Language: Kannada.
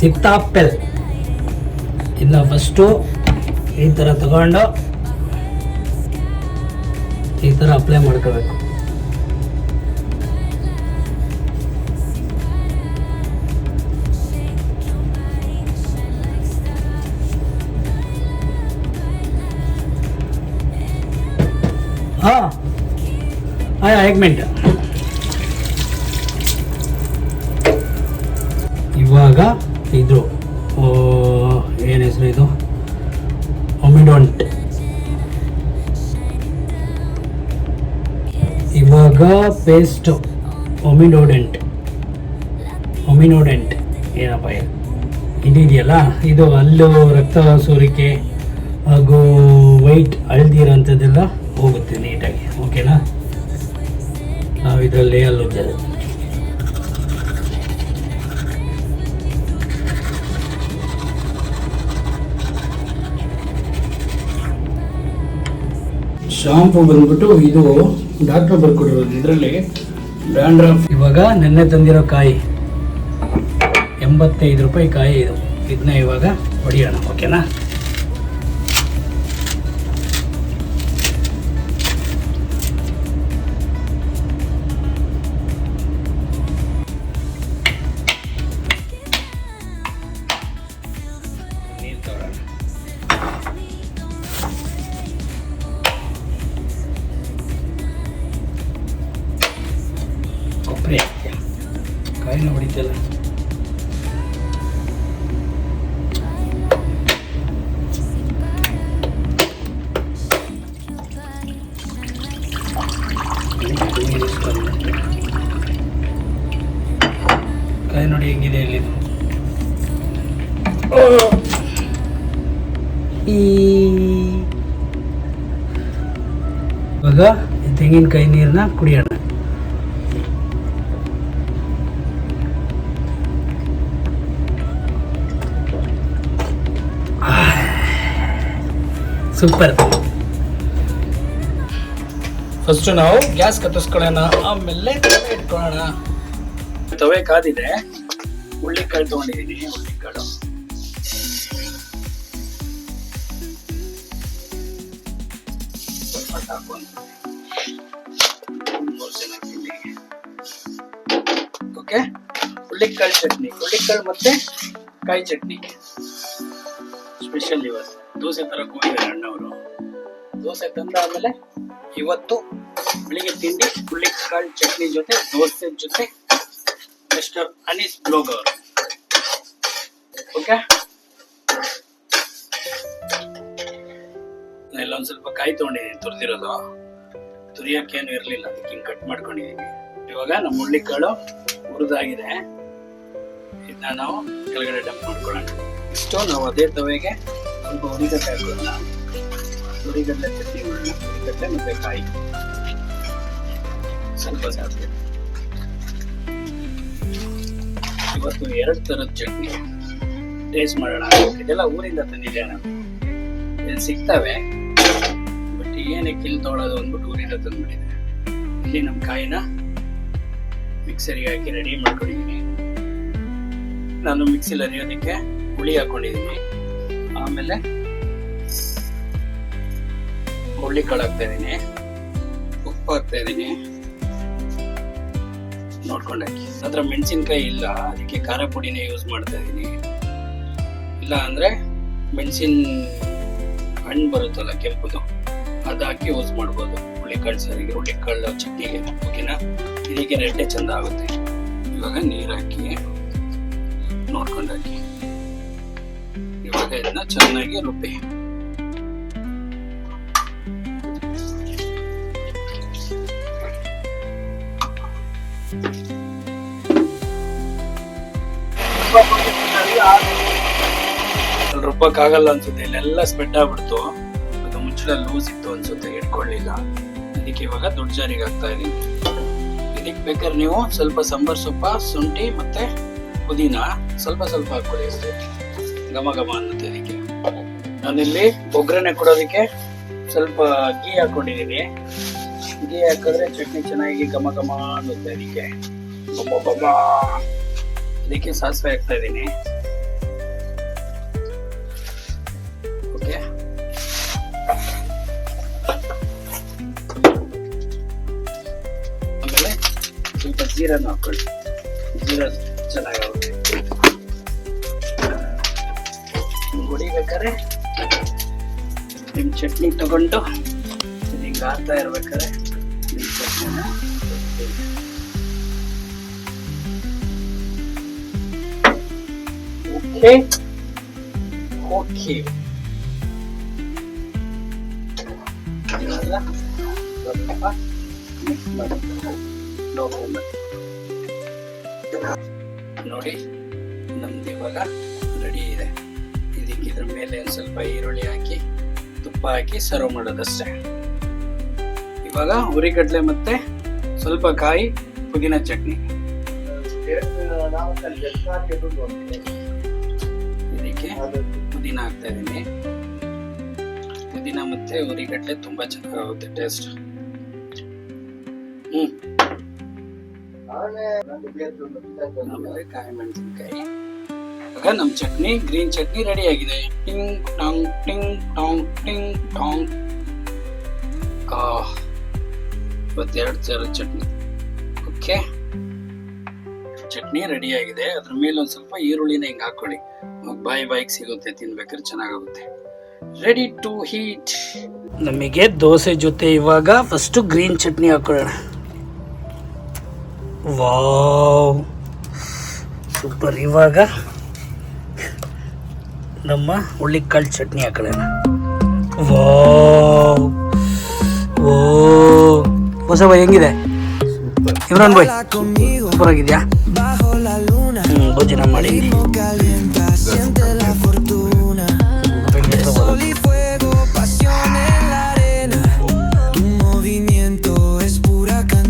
ಸಿತಾಪೆಲ್ ಇದನ್ನ ಫಸ್ಟು ಈ ಥರ ತಗೊಂಡು ಈ ಥರ ಅಪ್ಲೈ ಮಾಡ್ಕೋಬೇಕು. ಹಾಂ ಮಿನಿಟ್ ಇವಾಗ ಇದು ಓ, ಏನ್ ಹೆಸರು ಇದು? ಒಮಿಡೊಂಟ್ ಇವಾಗ ಪೇಸ್ಟ್ ಒಮಿಡೋಡೆಂಟ್ ಒಮಿನೋಡೆಂಟ್ ಏನಪ್ಪ ಇದು? ಇದಿದೆಯಲ್ಲ? ಇದು ಅಲ್ಲೂ ರಕ್ತ ಸೋರಿಕೆ ಹಾಗೂ ವೈಟ್ ಅಳ್ದಿರೋಂಥದ್ದೆಲ್ಲ ಹೋಗುತ್ತೆ ನೀಟಾಗಿ. ಓಕೆನಾ ನಾವು ಇದರಲ್ಲಿ ಹಲ್ಲು ಶಾಂಪು ಬಂದ್ಬಿಟ್ಟು ಇದು ಡಾಕ್ಟರ್ ಬರ್ಕೊಡಿರೋದು ಇದರಲ್ಲಿ ಡ್ಯಾಂಡ್ರಫ್ ಇವಾಗ ನೆನ್ನೆ ತಂದಿರೋ ಕಾಯಿ, ಎಂಬತ್ತೈದು ರೂಪಾಯಿ ಕಾಯಿ ಇದು. ಇದನ್ನ ಇವಾಗ ಹೊಡಿಯೋಣ, ಓಕೆನಾ? ಕಾಯಿನ ಹೊಡಿತಲ್ಲ. ಕಾಯಿ ನೋಡಿ ಹೆಂಗಿದೆ ಇಲ್ಲಿ? ಇವಾಗ ತೆಂಗಿನಕಾಯಿ ನೀರನ್ನ ಕುಡಿಯೋಣ. ಸೂಪರ್ ಫಸ್ಟ್ ನಾವು ಗ್ಯಾಸ್ ಕಟ್ಟಿಸ್ಕೊಳ್ಳೋಣ ಆಮೇಲೆ ತವೆ ಇಟ್ಕೊಳ್ಳೋಣ. ತವೆ ಕಾದಿದೆ. ಹುಳ್ಳಿಕಾಳು ತಗೊಂಡಿದ್ದೀನಿ ಹುಳ್ಳಿಕಾಳು ಓಕೆ ಹುಳ್ಳಿಕಾಳು ಚಟ್ನಿ. ಹುಳ್ಳಿಕಾಳು ಮತ್ತೆ ಕಾಯಿ ಚಟ್ನಿ. ಸ್ಪೆಷಲ್ ಇವತ್ತು. ದೋಸೆ ತರಕ್ಕೆ ಹೋಗಿದ್ದಾರೆ ಅಣ್ಣವರು. ದೋಸೆ ತಂದ ಆಮೇಲೆ ಇವತ್ತು ಬೆಳಿಗ್ಗೆ ತಿಂಡಿ ಹುಳ್ಳಿಕಾಳು ಚಟ್ನಿ ಜೊತೆ, ದೋಸೆ ಜೊತೆ ಮಿಸ್ಟರ್ ಅನೀಸ್ ಬ್ಲೋಗ್ ಅವರು. ಓಕೆ? ಇಲ್ಲೊಂದ್ ಸ್ವಲ್ಪ ಕಾಯಿ ತಗೊಂಡಿದ್ದೀನಿ ತುರಿದಿರೋದು. ತುರಿಯೋಕ್ಕೇನು ಇರಲಿಲ್ಲ, ಅದಕ್ಕೆ ಹಿಂಗೆ ಕಟ್ ಮಾಡ್ಕೊಂಡಿದ್ದೀನಿ ಇವಾಗ ನಮ್ಮ ಹುಳ್ಳಿಕಾಳು ಹುರಿದಾಗಿದೆ. ಇದನ್ನ ನಾವು ಕೆಳಗಡೆ ಡಂಪ್ ಮಾಡ್ಕೊಳ್ಳೋಣ. ಇಷ್ಟು ನಾವು ಅದೇ ತವೆಗೆ ಸ್ವಲ್ಪ ಹುರಿಗಡ್ಡೆ ಹಾಕೋಣ. ಹುರಿಗಡ್ಡೆ ಚಟ್ನಿ ಮಾಡೋಣ. ಹುರಿಗಡ್ಡೆ ಮತ್ತೆ ಕಾಯಿ. ಸ್ವಲ್ಪ ಸಾಕು ಇವತ್ತು ಎರಡು ಥರದ ಚಟ್ನಿ ಟೇಸ್ಟ್ ಮಾಡೋಣ. ಇದೆಲ್ಲ ಊರಿಂದ ತಂದಿದ್ದೆ ನಾನು. ಇಲ್ಲಿ ಸಿಗ್ತವೆ, ಬಟ್ ಏನಕ್ಕೆ ಇಲ್ಲಿ ತೊಗೊಳೋದು ಅಂದ್ಬಿಟ್ಟು ಊರಿಂದ ತಂದ್ಬಿಟ್ಟಿದೆ ಇಲ್ಲಿ ನಮ್ಮ ಕಾಯಿನ ಮಿಕ್ಸರಿಗೆ ಹಾಕಿ ರೆಡಿ ಮಾಡ್ಕೊಂಡಿದ್ದೀನಿ ನಾನು ಮಿಕ್ಸಿಲಿ ಅರಿಯೋದಕ್ಕೆ ಹುಳಿ ಹಾಕೊಂಡಿದ್ದೀನಿ ಆಮೇಲೆ ಹುಳಿ ಕಾಳು ಹಾಕ್ತಾ ಇದ್ದೀನಿ ಉಪ್ಪು ಹಾಕ್ತಾ ಇದ್ದೀನಿ ನೋಡ್ಕೊಂಡು ಹಾಕಿ ಅದ್ರ ಮೆಣಸಿನ್ಕಾಯಿ ಇಲ್ಲ, ಅದಕ್ಕೆ ಖಾರ ಪುಡಿನೇ ಯೂಸ್ ಮಾಡ್ತಾ ಇದ್ದೀನಿ ಇಲ್ಲ ಅಂದ್ರೆ ಮೆಣಸಿನ ಹಣ್ಣು ಬರುತ್ತಲ್ಲ ಕೆಂಪುದು, ಅದು ಹಾಕಿ ಯೂಸ್ ಮಾಡ್ಬೋದು. ಹುಳಿಕಾಳು ಸರಿಗೆ ಹುಳಿಕಾಳು ಚಟ್ನಿಗೆ, ಓಕೆನಾ? ಇದಕ್ಕೆ ರೆಡ್ಡೆ ಚಂದ ಆಗುತ್ತೆ. ಇವಾಗ ನೀರು ಹಾಕಿ ನೋಡ್ಕೊಂಡು ಹಾಕಿ ಇದನ್ನ ಚೆನ್ನಾಗಿ ರುಬ್ಬಿ. ರುಬ್ಬಕ್ಕಾಗಲ್ಲ ಅನ್ಸುತ್ತೆ, ಇಲ್ಲೆಲ್ಲ ಸ್ಪ್ರೆಡ್ ಆಗ್ಬಿಡ್ತು. ಅದು ಮುಚ್ಚಳ ಲೂಸ್ ಇತ್ತು ಅನ್ಸುತ್ತೆ, ಇಟ್ಕೊಳ್ಳಿಲ್ಲ. ಇದಕ್ಕೆ ಇವಾಗ ದೊಡ್ಡ ಜಾರಿಗೆ ಹಾಕ್ತಾ ಇದೀನಿ. ಇದಕ್ಕೆ ಬೇಕಾದ್ರೆ ನೀವು ಸ್ವಲ್ಪ ಸಾಂಬಾರ್ ಸೊಪ್ಪ, ಶುಂಠಿ ಮತ್ತೆ ಪುದೀನ ಸ್ವಲ್ಪ ಸ್ವಲ್ಪ ಹಾಕೊಳ್ಳಿ ಅಷ್ಟೇ. ಘಮ ಘಮ ಅನ್ನುತ್ತೆ ಇದಕ್ಕೆ ನಾನಿಲ್ಲಿ ಒಗ್ಗರಣೆ ಕೊಡೋದಕ್ಕೆ ಸ್ವಲ್ಪ ಗೀ ಹಾಕೊಂಡಿದ್ದೀನಿ ಗೀ ಹಾಕಿದ್ರೆ ಚಟ್ನಿ ಚೆನ್ನಾಗಿ ಘಮ ಘಮ ಅನ್ನುತ್ತೆ ಅದಕ್ಕೆ. ಅದಕ್ಕೆ ಸಾಸಿವೆ ಹಾಕ್ತಾ ಇದ್ದೀನಿ ಓಕೆ. ಆಮೇಲೆ ಸ್ವಲ್ಪ ಜೀರಾನ ಹಾಕೊಳ್ಳಿ. ಜೀರ ಚೆನ್ನಾಗಿ ಹೊಡಿಬೇಕಾದ್ರೆ ಚಟ್ನಿ ತಗೊಂಡು ಹಿಂಗೆ ಆಗ್ತಾ ಇರ್ಬೇಕಾದ್ರೆ ಚಟ್ನಿನ ಓಕೆ ಓಕೆ ಸ್ವಲ್ಪ ನೋಡಿ, ನಮ್ದು ಇವಾಗ ರೆಡಿ ಇದೆ. ಇದಕ್ಕೆ ಇದ್ರ ಮೇಲೆ ಒಂದು ಸ್ವಲ್ಪ ಈರುಳ್ಳಿ ಹಾಕಿ, ತುಪ್ಪ ಹಾಕಿ ಸರ್ವ್ ಮಾಡೋದಷ್ಟೇ. ಇವಾಗ ಹುರಿಗಡ್ಲೆ ಮತ್ತೆ ಸ್ವಲ್ಪ ಕಾಯಿ, ಪುದೀನ ಚಟ್ನಿ. ಇದಕ್ಕೆ ಪುದೀನ ಹಾಕ್ತಾ ಇದ್ದೀನಿ ಪುದೀನ ಮತ್ತೆ ಹುರಿಗಡ್ಲೆ ತುಂಬಾ ಚೆನ್ನಾಗಾಗುತ್ತೆ ಟೇಸ್ಟ್ ಹ್ಮ್. ಆಮೇಲೆ ಕಾಯಿ ಮೆಣಸಿನ್ಕಾಯಿ. ಇವಾಗ ನಮ್ಮ ಚಟ್ನಿ, ಗ್ರೀನ್ ಚಟ್ನಿ ರೆಡಿ ಆಗಿದೆ ಟಿಂಗ್, ಟಾಂಗ್ ಟಿಂಗ್ ಟಾಂಗ್ ಟಿಂಗ್. ಟಾಂಗ್ ಇವತ್ತೆರಡು ಥರ ಚಟ್ನಿ. ಓಕೆ. ಚಟ್ನಿ ರೆಡಿ ಆಗಿದೆ ಅದ್ರ ಮೇಲೆ ಒಂದು ಸ್ವಲ್ಪ ಈರುಳ್ಳಿನ ಹಿಂಗೆ ಹಾಕೊಳ್ಳಿ. ಬಾಯಿ ಬಾಯಿಗೆ ಸಿಗುತ್ತೆ, ತಿನ್ಬೇಕಾದ್ರೆ ಚೆನ್ನಾಗಾಗುತ್ತೆ. ರೆಡಿ ಟು ಹೀಟ್ ನಮಗೆ ದೋಸೆ ಜೊತೆ ಇವಾಗ ಫಸ್ಟು ಗ್ರೀನ್ ಚಟ್ನಿ ಹಾಕೊಳ್ಳೋಣ. ವಾವ್ ಸೂಪರ್ ಇವಾಗ ನಮ್ಮ ಹುಳ್ಳಿಕಾಳು ಚಟ್ನಿ ಹಾಕೋಣ ಓ ಓ ಹೊಸ ಬಾಯ್ ಹೆಂಗಿದೆ? ಇಮ್ರಾನ್ ಬಾಯ್ ಸೂಪರ್. ಆಗಿದೆಯಾ ಭೋಜನ ಮಾಡಿ